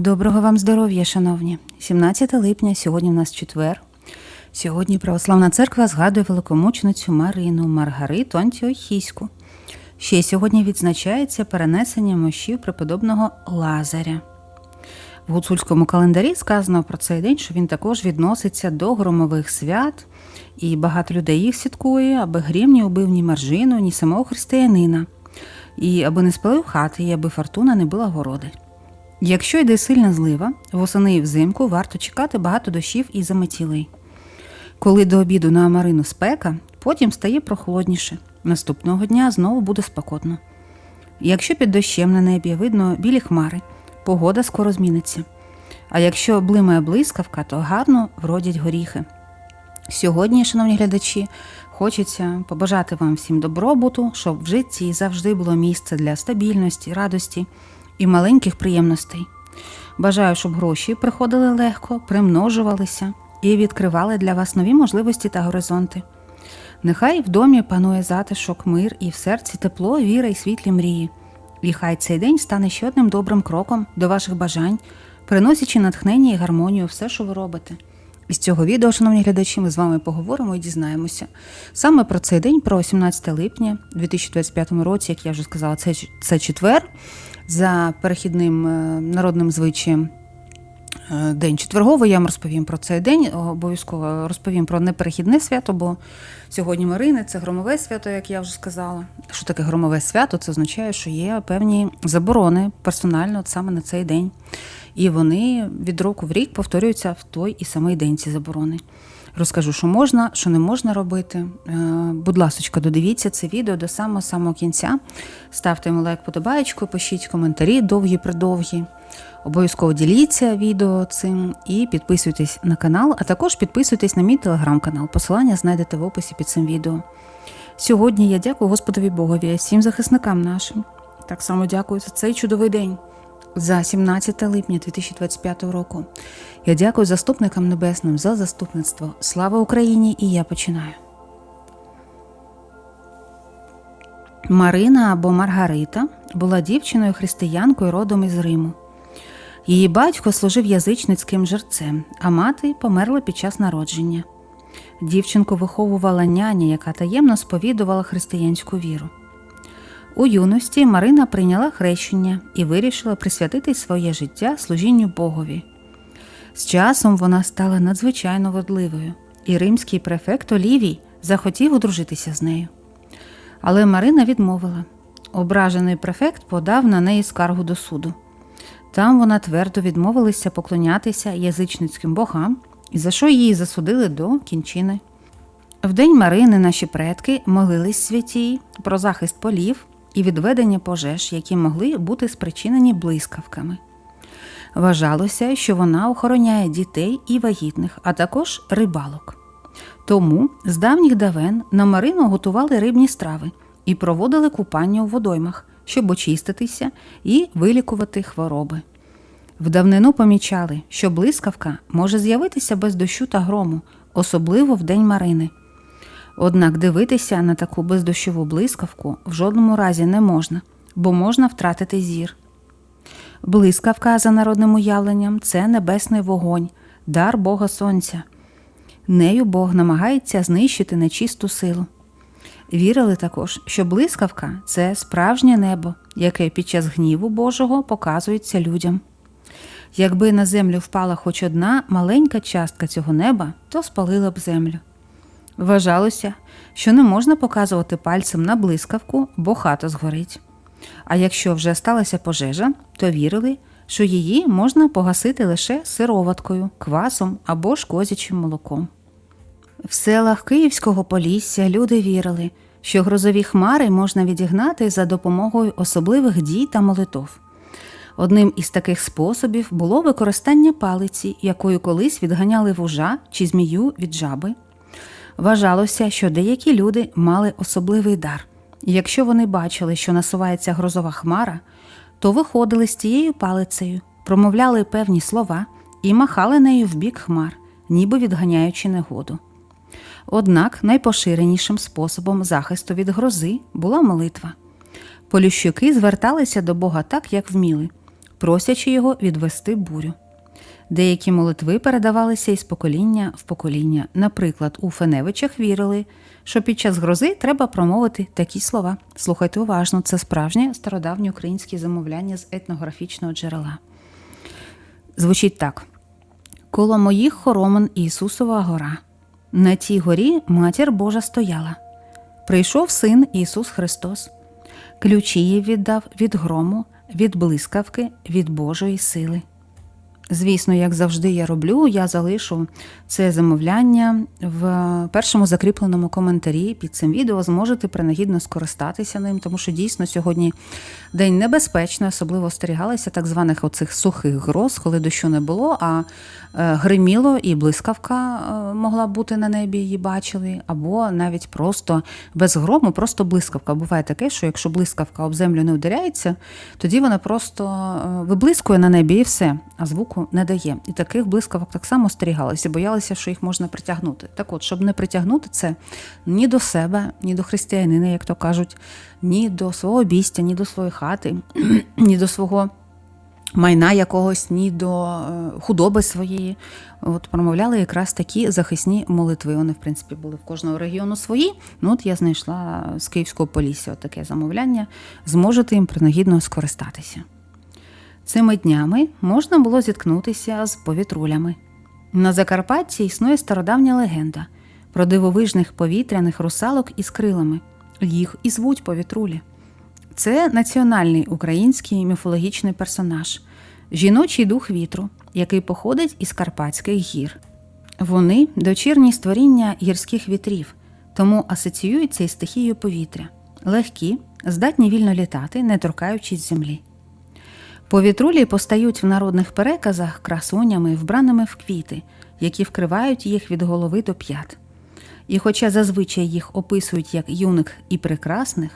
Доброго вам здоров'я, шановні. 17 липня, сьогодні в нас четвер. Сьогодні Православна церква згадує великомученицю Марину Маргариту Антіохійську. Ще сьогодні відзначається перенесення мощів преподобного Лазаря. В гуцульському календарі сказано про цей день, що він також відноситься до громових свят, і багато людей їх святкує, аби грім не убив ні маржину, ні самого християнина, і аби не спалив хати, і аби фортуна не била городи. Якщо йде сильна злива, восени і взимку варто чекати багато дощів і заметілей. Коли до обіду на Марину спека, потім стає прохолодніше. Наступного дня знову буде спекотно. Якщо під дощем на небі видно білі хмари, погода скоро зміниться. А якщо блимає блискавка, то гарно вродять горіхи. Сьогодні, шановні глядачі, хочеться побажати вам всім добробуту, щоб в житті завжди було місце для стабільності, радості і маленьких приємностей. Бажаю, щоб гроші приходили легко, примножувалися і відкривали для вас нові можливості та горизонти. Нехай в домі панує затишок, мир і в серці тепло, віра і світлі мрії. І хай цей день стане ще одним добрим кроком до ваших бажань, приносячи натхнення і гармонію все, що ви робите. Із цього відео, шановні глядачі, ми з вами поговоримо і дізнаємося саме про цей день, про 17 липня 2025 році, як я вже сказала, це, це четвер за перехідним е, народним звичаєм. е, День четверговий, я вам розповім про цей день. Обов'язково розповім про неперехідне свято, бо сьогодні Марини це громове свято, як я вже сказала. Що таке громове свято? Це означає, що є певні заборони персонально от саме на цей день. І вони від року в рік повторюються в той і самий день ці заборони. Розкажу, що можна, що не можна робити. Е, Будь ласка, додивіться це відео до самого самого кінця. Ставте йому лайк, подобаєчку, пишіть коментарі довгі придовгі. Обов'язково діліться відео цим і підписуйтесь на канал, а також підписуйтесь на мій телеграм-канал. Посилання знайдете в описі під цим відео. Сьогодні я дякую Господові Богові, всім захисникам нашим. Так само дякую за цей чудовий день, за 17 липня 2025 року. Я дякую заступникам небесним за заступництво. Слава Україні! І я починаю. Марина або Маргарита була дівчиною християнкою родом із Риму. Її батько служив язичницьким жерцем, а мати померла під час народження. Дівчинку виховувала няня, яка таємно сповідувала християнську віру. У юності Марина прийняла хрещення і вирішила присвятити своє життя служінню Богові. З часом вона стала надзвичайно водливою, і римський префект Олівій захотів одружитися з нею. Але Марина відмовила. Ображений префект подав на неї скаргу до суду. Там вона твердо відмовилася поклонятися язичницьким богам, і за що її засудили до кінчини. В день Марини наші предки молились святій про захист полів і відведення пожеж, які могли бути спричинені блискавками. Вважалося, що вона охороняє дітей і вагітних, а також рибалок. Тому з давніх давен на Марину готували рибні страви і проводили купання у водоймах, щоб очиститися і вилікувати хвороби. В давнину помічали, що блискавка може з'явитися без дощу та грому, особливо в день Марини. Однак дивитися на таку бездощову блискавку в жодному разі не можна, бо можна втратити зір. Блискавка, за народним уявленням, це небесний вогонь, дар Бога Сонця. Нею Бог намагається знищити нечисту силу. Вірили також, що блискавка це справжнє небо, яке під час гніву Божого показується людям. Якби на землю впала хоч одна маленька частка цього неба, то спалила б землю. Вважалося, що не можна показувати пальцем на блискавку, бо хата згорить. А якщо вже сталася пожежа, то вірили, що її можна погасити лише сироваткою, квасом або ж козячим молоком. В селах Київського Полісся люди вірили, що грозові хмари можна відігнати за допомогою особливих дій та молитов. Одним із таких способів було використання палиці, якою колись відганяли вужа чи змію від жаби. Вважалося, що деякі люди мали особливий дар. Якщо вони бачили, що насувається грозова хмара, то виходили з тією палицею, промовляли певні слова і махали нею в бік хмар, ніби відганяючи негоду. Однак найпоширенішим способом захисту від грози була молитва. Поліщуки зверталися до Бога так, як вміли, просячи його відвести бурю. Деякі молитви передавалися із покоління в покоління. Наприклад, у Феневичах вірили, що під час грози треба промовити такі слова. Слухайте уважно, це справжнє стародавнє українське замовляння з етнографічного джерела. Звучить так: коло моїх хоромин Ісусова гора. На тій горі матір Божа стояла. Прийшов син Ісус Христос. Ключі їй віддав від грому, від блискавки, від Божої сили. Звісно, як завжди я роблю, я залишу це замовляння в першому закріпленому коментарі під цим відео. Зможете принагідно скористатися ним, тому що дійсно сьогодні день небезпечний, особливо остерігалися так званих оцих сухих гроз, коли дощу не було, а е, гриміло і блискавка е, могла бути на небі, її бачили, або навіть просто без грому, просто блискавка. Буває таке, що якщо блискавка об землю не вдаряється, тоді вона просто е, виблискує на небі і все, а звуку не дає. І таких блискавок так само остерігалися, боялися, що їх можна притягнути. Так от, щоб не притягнути це ні до себе, ні до християнина, як то кажуть, ні до свого обійстя, ні до своєї хати, ні до свого. Майна якогось ні до е, худоби своєї, от промовляли якраз такі захисні молитви. Вони, в принципі, були в кожного регіону свої. Ну, от я знайшла з Київського полісся таке замовляння. Зможете їм принагідно скористатися. Цими днями можна було зіткнутися з повітрулями. На Закарпатті існує стародавня легенда про дивовижних повітряних русалок із крилами. Їх і звуть повітрулі. Це національний український міфологічний персонаж, жіночий дух вітру, який походить із Карпатських гір. Вони дочірні створіння гірських вітрів, тому асоціюються із стихією повітря, легкі, здатні вільно літати, не торкаючись землі. Повітрулі постають в народних переказах красунями, вбраними в квіти, які вкривають їх від голови до п'ят. І хоча зазвичай їх описують як юних і прекрасних,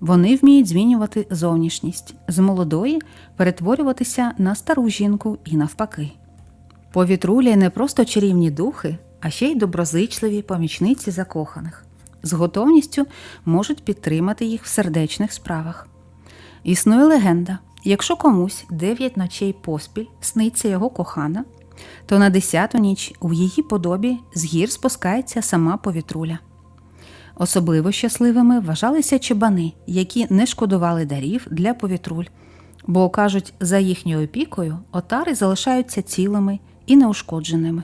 вони вміють змінювати зовнішність з молодої перетворюватися на стару жінку і навпаки. Повітрулі не просто чарівні духи, а ще й доброзичливі помічниці закоханих, з готовністю можуть підтримати їх в сердечних справах. Існує легенда: якщо комусь дев'ять ночей поспіль сниться його кохана, то на десяту ніч у її подобі з гір спускається сама повітруля. Особливо щасливими вважалися чебани, які не шкодували дарів для повітруль, бо кажуть, за їхньою опікою отари залишаються цілими і неушкодженими.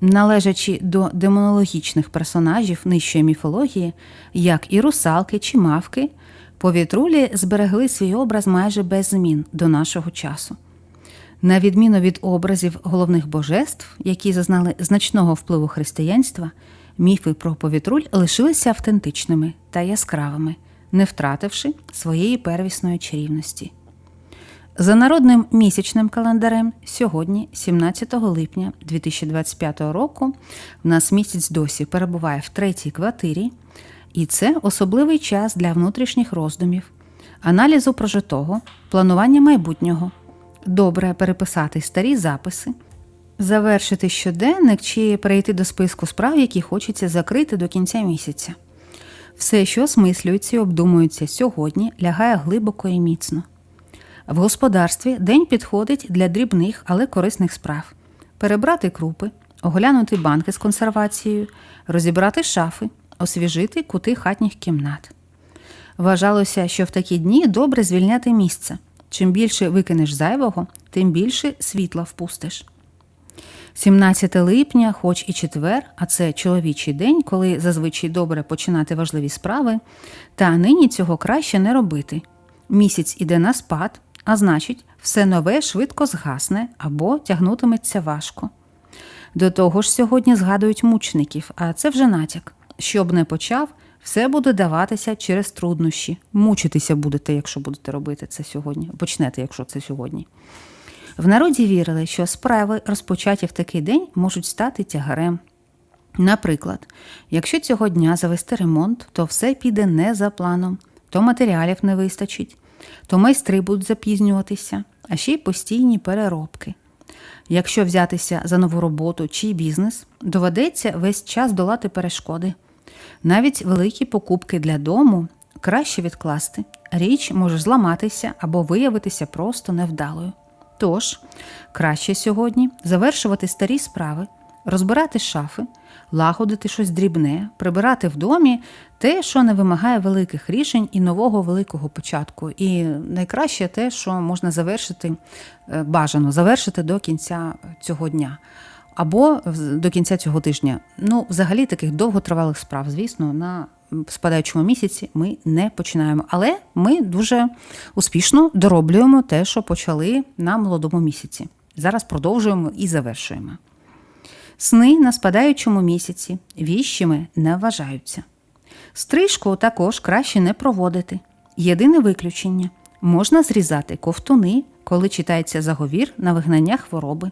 Належачи до демонологічних персонажів нижчої міфології, як і русалки чи мавки, повітрулі зберегли свій образ майже без змін до нашого часу. На відміну від образів головних божеств, які зазнали значного впливу християнства, міфи про повітруль лишилися автентичними та яскравими, не втративши своєї первісної чарівності. За народним місячним календарем, сьогодні, 17 липня 2025 року, в нас місяць досі перебуває в третій квартирі, і це особливий час для внутрішніх роздумів, аналізу прожитого, планування майбутнього, добре переписати старі записи, завершити щоденник чи перейти до списку справ, які хочеться закрити до кінця місяця. Все, що осмислюється і обдумується сьогодні, лягає глибоко і міцно. В господарстві день підходить для дрібних, але корисних справ: перебрати крупи, оглянути банки з консервацією, розібрати шафи, освіжити кути хатніх кімнат. Вважалося, що в такі дні добре звільняти місце. Чим більше викинеш зайвого, тим більше світла впустиш. 17 липня, хоч і четвер, а це чоловічий день, коли зазвичай добре починати важливі справи, та нині цього краще не робити. Місяць іде на спад, а значить, все нове швидко згасне або тягнутиметься важко. До того ж, сьогодні згадують мучеників, а це вже натяк. Щоб не почав, все буде даватися через труднощі. Мучитися будете, якщо будете робити це сьогодні. Почнете, якщо це сьогодні. В народі вірили, що справи, розпочаті в такий день, можуть стати тягарем. Наприклад, якщо цього дня завести ремонт, то все піде не за планом, то матеріалів не вистачить, то майстри будуть запізнюватися, а ще й постійні переробки. Якщо взятися за нову роботу чи бізнес, доведеться весь час долати перешкоди. Навіть великі покупки для дому краще відкласти, річ може зламатися або виявитися просто невдалою. Тож, краще сьогодні завершувати старі справи, розбирати шафи, лагодити щось дрібне, прибирати в домі те, що не вимагає великих рішень і нового великого початку. І найкраще те, що можна завершити, е, бажано завершити до кінця цього дня. Або до кінця цього тижня. Ну, взагалі, таких довготривалих справ, звісно, на спадаючому місяці ми не починаємо. Але ми дуже успішно дороблюємо те, що почали на молодому місяці. Зараз продовжуємо і завершуємо. Сни на спадаючому місяці віщими не вважаються. Стрижку також краще не проводити. Єдине виключення можна зрізати ковтуни, коли читається заговір на вигнання хвороби.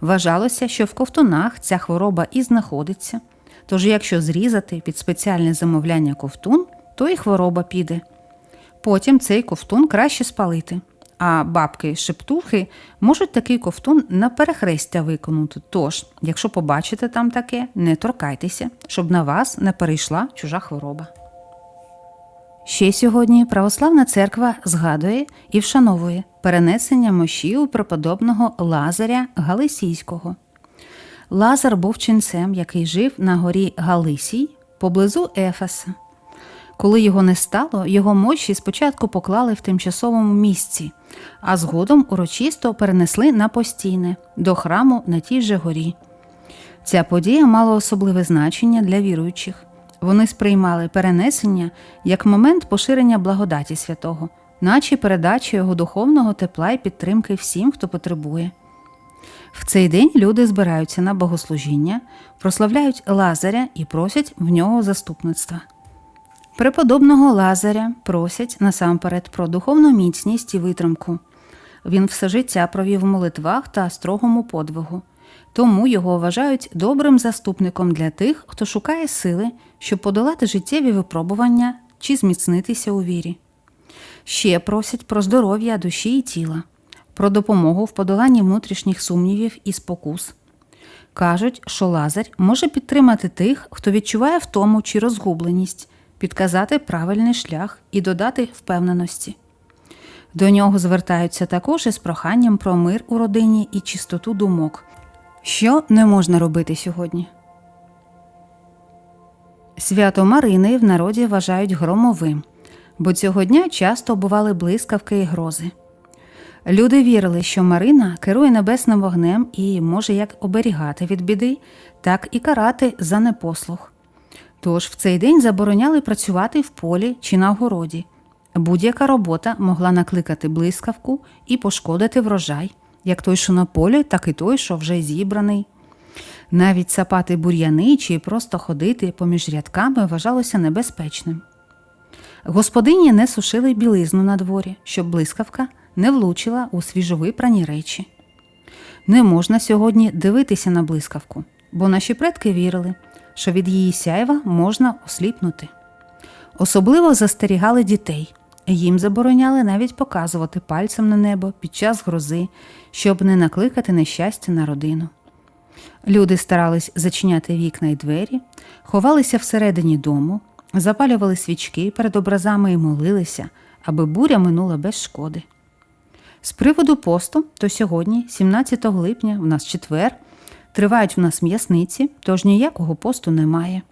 Вважалося, що в ковтунах ця хвороба і знаходиться. Тож, якщо зрізати під спеціальне замовляння ковтун, то і хвороба піде. Потім цей ковтун краще спалити. А бабки-шептухи можуть такий ковтун на перехрестя виконати. Тож, якщо побачите там таке, не торкайтеся, щоб на вас не перейшла чужа хвороба. Ще сьогодні православна церква згадує і вшановує перенесення мощів преподобного Лазаря Галисійського. Лазар був ченцем, який жив на горі Галисій поблизу Ефеса. Коли його не стало, його мощі спочатку поклали в тимчасовому місці, а згодом урочисто перенесли на постійне до храму на тій же горі. Ця подія мала особливе значення для віруючих. Вони сприймали перенесення як момент поширення благодаті святого, наче передача його духовного тепла і підтримки всім, хто потребує. В цей день люди збираються на богослужіння, прославляють Лазаря і просять в нього заступництва. Преподобного Лазаря просять насамперед про духовну міцність і витримку. Він все життя провів у молитвах та строгому подвигу, тому його вважають добрим заступником для тих, хто шукає сили, щоб подолати життєві випробування чи зміцнитися у вірі. Ще просять про здоров'я душі і тіла, про допомогу в подоланні внутрішніх сумнівів і спокус. Кажуть, що Лазарь може підтримати тих, хто відчуває втому чи розгубленість, підказати правильний шлях і додати впевненості. До нього звертаються також із проханням про мир у родині і чистоту думок, що не можна робити сьогодні. Свято Марини в народі вважають громовим, бо цього дня часто бували блискавки і грози. Люди вірили, що Марина керує небесним вогнем і може як оберігати від біди, так і карати за непослух. Тож в цей день забороняли працювати в полі чи на городі. Будь-яка робота могла накликати блискавку і пошкодити врожай, як той, що на полі, так і той, що вже зібраний. Навіть сапати бур'яни чи просто ходити поміж рядками вважалося небезпечним. Господині не сушили білизну на дворі, щоб блискавка не влучила у свіжовипрані речі. Не можна сьогодні дивитися на блискавку, бо наші предки вірили, що від її сяйва можна осліпнути. Особливо застерігали дітей. Їм забороняли навіть показувати пальцем на небо під час грози, щоб не накликати нещастя на родину. Люди старались зачиняти вікна й двері, ховалися всередині дому, запалювали свічки перед образами і молилися, аби буря минула без шкоди. З приводу посту, то сьогодні, 17 липня, в нас четвер, тривають в нас м'ясниці, тож ніякого посту немає.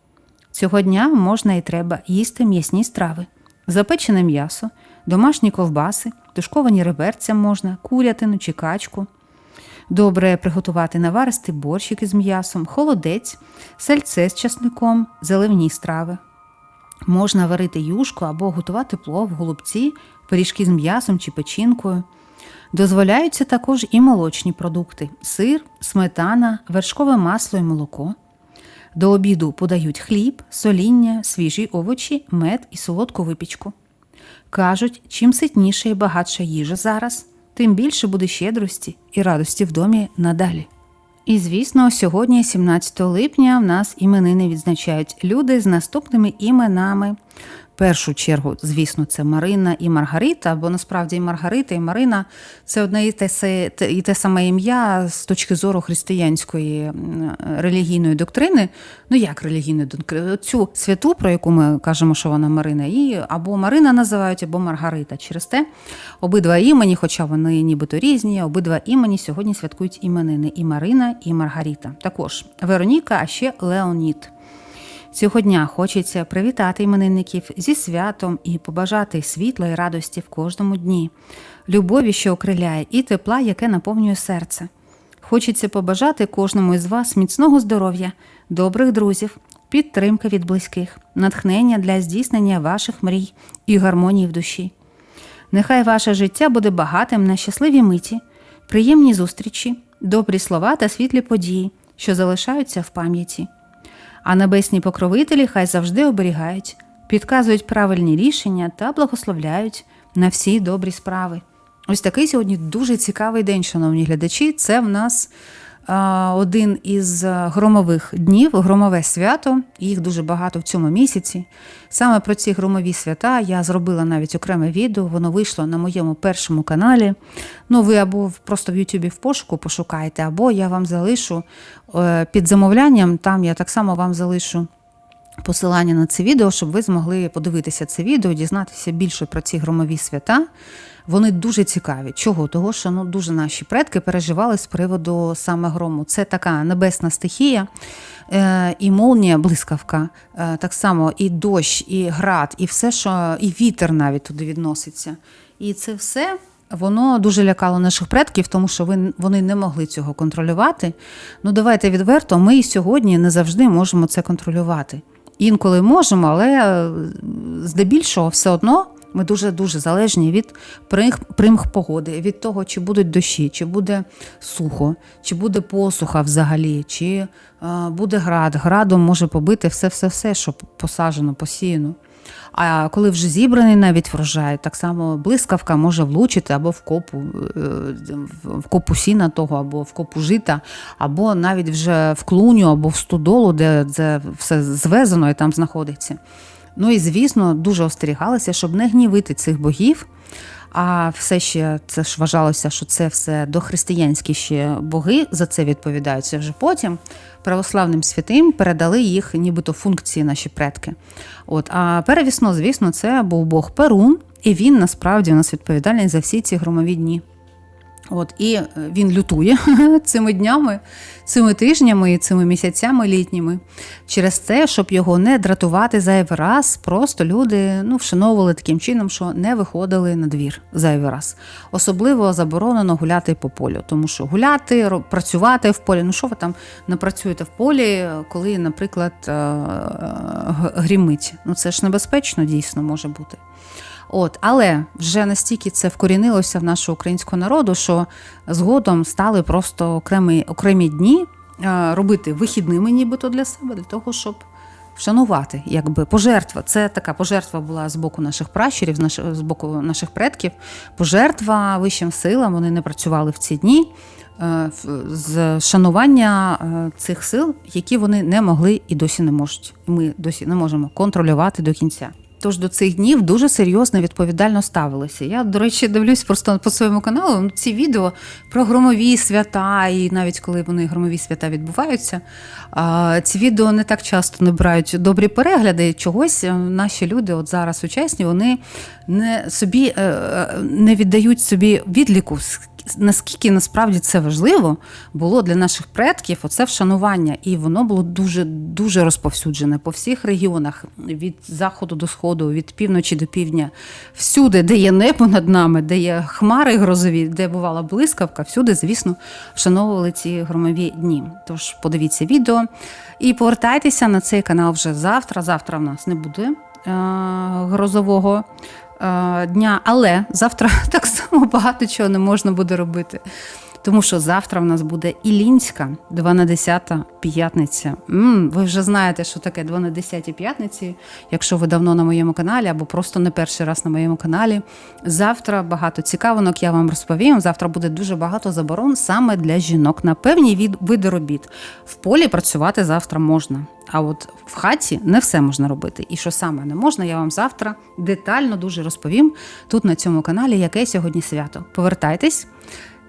Цього дня можна і треба їсти м'ясні страви, запечене м'ясо, домашні ковбаси, тушковані реберця можна, курятину чи качку. Добре приготувати наваристий борщик із м'ясом, холодець, сальце з часником, заливні страви. Можна варити юшку або готувати плов, голубці, пиріжки з м'ясом чи печінкою. Дозволяються також і молочні продукти сир, сметана, вершкове масло і молоко. До обіду подають хліб, соління, свіжі овочі, мед і солодку випічку. Кажуть, чим ситніша і багатша їжа зараз, тим більше буде щедрості і радості в домі надалі. І звісно, сьогодні, 17 липня, в нас іменини відзначають люди з наступними іменами: першу чергу, звісно, це Марина і Маргарита, бо насправді і Маргарита, і Марина це одне і те, і те саме ім'я з точки зору християнської релігійної доктрини. Ну як релігійної доктрини? Цю святу, про яку ми кажемо, що вона Марина, її або Марина називають, або Маргарита. Через те обидва імені, хоча вони нібито різні, обидва імені сьогодні святкують іменини і Марина, і Маргарита. Також Вероніка, а ще Леонід. Цього дня хочеться привітати іменинників зі святом і побажати світла і радості в кожному дні, любові, що окриляє, і тепла, яке наповнює серце. Хочеться побажати кожному із вас міцного здоров'я, добрих друзів, підтримки від близьких, натхнення для здійснення ваших мрій і гармонії в душі. Нехай ваше життя буде багатим на щасливі миті, приємні зустрічі, добрі слова та світлі події, що залишаються в пам'яті. А небесні покровителі хай завжди оберігають, підказують правильні рішення та благословляють на всі добрі справи. Ось такий сьогодні дуже цікавий день, шановні глядачі. Це в нас один із громових днів, громове свято. Їх дуже багато в цьому місяці. Саме про ці громові свята я зробила навіть окреме відео. Воно вийшло на моєму першому каналі. Ну, ви або просто в Ютубі в пошуку пошукайте, або я вам залишу е, під замовлянням. Там я так само вам залишу посилання на це відео, щоб ви змогли подивитися це відео, дізнатися більше про ці громові свята. Вони дуже цікаві. Чого? Того, що ну, дуже наші предки переживали з приводу саме грому. Це така небесна стихія, е, і молнія, блискавка, е, так само і дощ, і град, і все, що і вітер навіть туди відноситься. І це все Воно дуже лякало наших предків, тому що вони не могли цього контролювати. Ну, давайте відверто, ми і сьогодні не завжди можемо це контролювати. Інколи можемо, але е, здебільшого все одно ми дуже дуже залежні від примх, примх погоди, від того, чи будуть дощі, чи буде сухо, чи буде посуха взагалі, чи е, буде град. Градом може побити все-все-все, що посаджено, посіяно. А коли вже зібраний навіть врожай, так само блискавка може влучити або в копу, е, в- копу сіна того, або в копу жита, або навіть вже в клуню, або в стодолу, де це все звезено і там знаходиться. Ну і звісно, дуже остерігалися, щоб не гнівити цих богів. А все ще це ж вважалося, що це все дохристиянські ще боги за це відповідають. Це вже потім православним святим передали їх, нібито функції наші предки. От а перевісно, звісно, це був Бог Перун, і він насправді у нас відповідальний за всі ці громові дні. От, і е, він лютує цими днями, цими тижнями і цими місяцями літніми. Через це, щоб його не дратувати зайвий раз, просто люди ну, вшановували таким чином, що не виходили на двір зайвий раз. Особливо заборонено гуляти по полю, тому що гуляти, працювати в полі. Ну що ви там не працюєте в полі, коли, наприклад, е, е, грімить? Ну це ж небезпечно дійсно може бути. От, але вже настільки це вкорінилося в нашого українського народу, що згодом стали просто окремі, окремі дні е, робити вихідними, нібито для себе, для того, щоб вшанувати, якби пожертва. Це така пожертва була з боку наших пращурів, з боку наших предків. Пожертва вищим силам. Вони не працювали в ці дні. е, З шанування е, цих сил, які вони не могли і досі не можуть. І Ми досі не можемо контролювати до кінця. Тож до цих днів дуже серйозно відповідально ставилися. Я, до речі, дивлюсь просто по своєму каналу ці відео про громові свята, і навіть коли вони громові свята відбуваються, ці відео не так часто набирають добрі перегляди. Чогось е, наші люди, от зараз сучасні, вони не собі е, е, не віддають собі відліку. Наскільки насправді це важливо було для наших предків, оце вшанування, і воно було дуже дуже розповсюджене по всіх регіонах. Від заходу до сходу, від півночі до півдня, всюди, де є небо над нами, де є хмари грозові, де бувала блискавка, всюди, звісно, вшановували ці громові дні. Тож подивіться відео. І повертайтеся на цей канал вже завтра. Завтра в нас не буде е- грозового дня, але завтра так само багато чого не можна буде робити. Тому що завтра в нас буде Ілінська, 12 п'ятниця. м ви вже знаєте, що таке 12 п'ятниці, якщо ви давно на моєму каналі або просто не перший раз на моєму каналі. Завтра багато цікавинок я вам розповім. Завтра буде дуже багато заборон саме для жінок на певні від види робіт. В полі працювати завтра можна. А от в хаті не все можна робити. І що саме не можна, я вам завтра детально дуже розповім тут на цьому каналі, яке сьогодні свято. Повертайтесь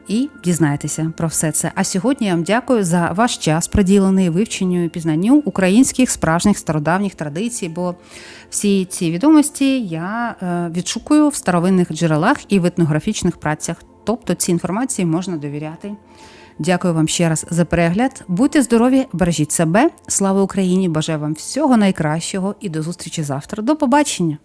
і дізнайтеся про все це. А сьогодні я вам дякую за ваш час, приділений вивченню і пізнанню українських справжніх стародавніх традицій, бо всі ці відомості я е, відшукую в старовинних джерелах і в етнографічних працях. Тобто ці інформації можна довіряти. Дякую вам ще раз за перегляд. Будьте здорові, бережіть себе. Слава Україні! Бажаю вам всього найкращого і до зустрічі завтра. До побачення!